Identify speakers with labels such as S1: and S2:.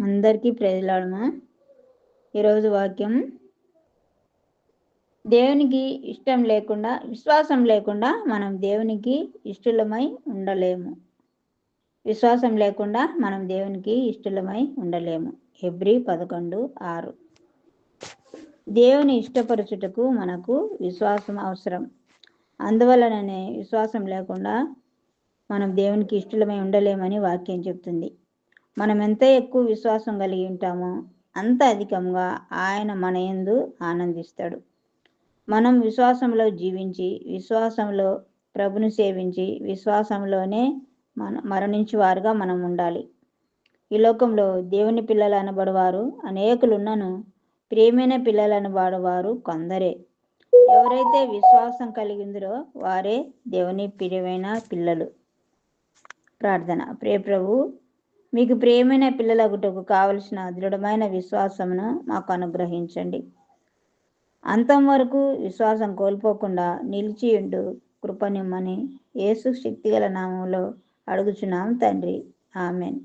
S1: అందరికీ ప్రజలాడమా ఈరోజు వాక్యం దేవునికి ఇష్టం లేకుండా విశ్వాసం లేకుండా మనం దేవునికి ఇష్టలమై ఉండలేము. విశ్వాసం లేకుండా మనం దేవునికి ఇష్టలమై ఉండలేము. ఎబ్రి పదకొండు ఆరు. దేవుని ఇష్టపరచుటకు మనకు విశ్వాసం అవసరం. అందువలననే విశ్వాసం లేకుండా మనం దేవునికి ఇష్టలమై ఉండలేమని వాక్యం చెప్తుంది. మనం ఎంత ఎక్కువ విశ్వాసం కలిగి ఉంటామో అంత అధికంగా ఆయన మన ఎందు ఆనందిస్తాడు. మనం విశ్వాసంలో జీవించి విశ్వాసంలో ప్రభుని సేవించి విశ్వాసంలోనే మన మరణించి వారుగా మనం ఉండాలి. ఈ లోకంలో దేవుని పిల్లలు అనబడవారు అనేకులున్నను ప్రియమైన పిల్లలు అనబడవారు కొందరే. ఎవరైతే విశ్వాసం కలిగిందిరో వారే దేవుని ప్రియమైన పిల్లలు. ప్రార్థన. ప్రే ప్రభు మీకు ప్రియమైన పిల్లలగుటకు కావలసిన దృఢమైన విశ్వాసమును మాకు అనుగ్రహించండి. అంతం వరకు విశ్వాసం కోల్పోకుండా నిలిచి ఉండు కృపనిమ్మని యేసు శక్తిగల నామంలో అడుగుచున్నాం తండ్రి. ఆమెన్.